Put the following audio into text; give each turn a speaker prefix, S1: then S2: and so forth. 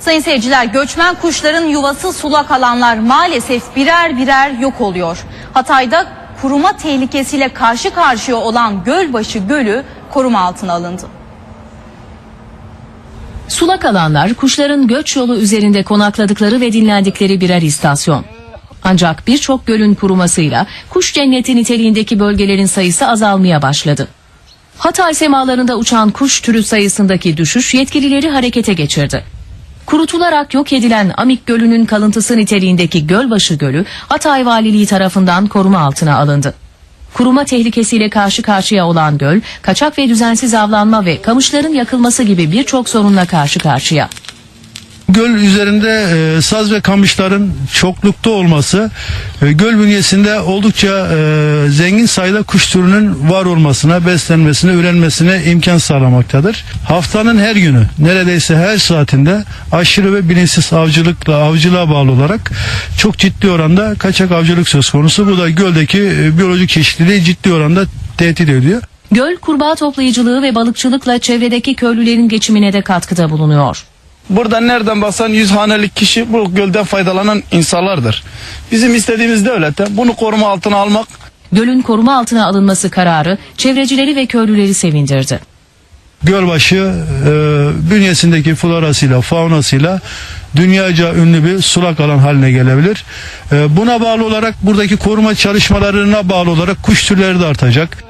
S1: Sayın seyirciler göçmen kuşların yuvası sulak alanlar maalesef birer birer yok oluyor. Hatay'da kuruma tehlikesiyle karşı karşıya olan Gölbaşı Gölü koruma altına alındı.
S2: Sulak alanlar kuşların göç yolu üzerinde konakladıkları ve dinlendikleri birer istasyon. Ancak birçok gölün kurumasıyla kuş cenneti niteliğindeki bölgelerin sayısı azalmaya başladı. Hatay semalarında uçan kuş türü sayısındaki düşüş yetkilileri harekete geçirdi. Kurutularak yok edilen Amik Gölü'nün kalıntısı niteliğindeki Gölbaşı Gölü Hatay Valiliği tarafından koruma altına alındı. Kuruma tehlikesiyle karşı karşıya olan göl, kaçak ve düzensiz avlanma ve kamışların yakılması gibi birçok sorunla karşı karşıya.
S3: Göl üzerinde e, saz ve kamışların çoklukta olması e, göl bünyesinde oldukça e, zengin sayıda kuş türünün var olmasına, beslenmesine, ürenmesine imkan sağlamaktadır. Haftanın her günü neredeyse her saatinde aşırı ve bilinçsiz avcılıkla avcılığa bağlı olarak çok ciddi oranda kaçak avcılık söz konusu. Bu da göldeki e, biyolojik çeşitliliği ciddi oranda tehdit ediyor.
S2: Göl kurbağa toplayıcılığı ve balıkçılıkla çevredeki köylülerin geçimine de katkıda bulunuyor.
S4: Burada nereden baksan 100 hanelik kişi bu gölden faydalanan insanlardır. Bizim istediğimiz devlete bunu koruma altına almak
S2: Gölün koruma altına alınması kararı çevrecileri ve köylüleri sevindirdi.
S3: Gölbaşı e, bünyesindeki florasıyla, faunasıyla dünyaca ünlü bir sulak alan haline gelebilir. E, buna bağlı olarak buradaki koruma çalışmalarına bağlı olarak kuş türleri de artacak.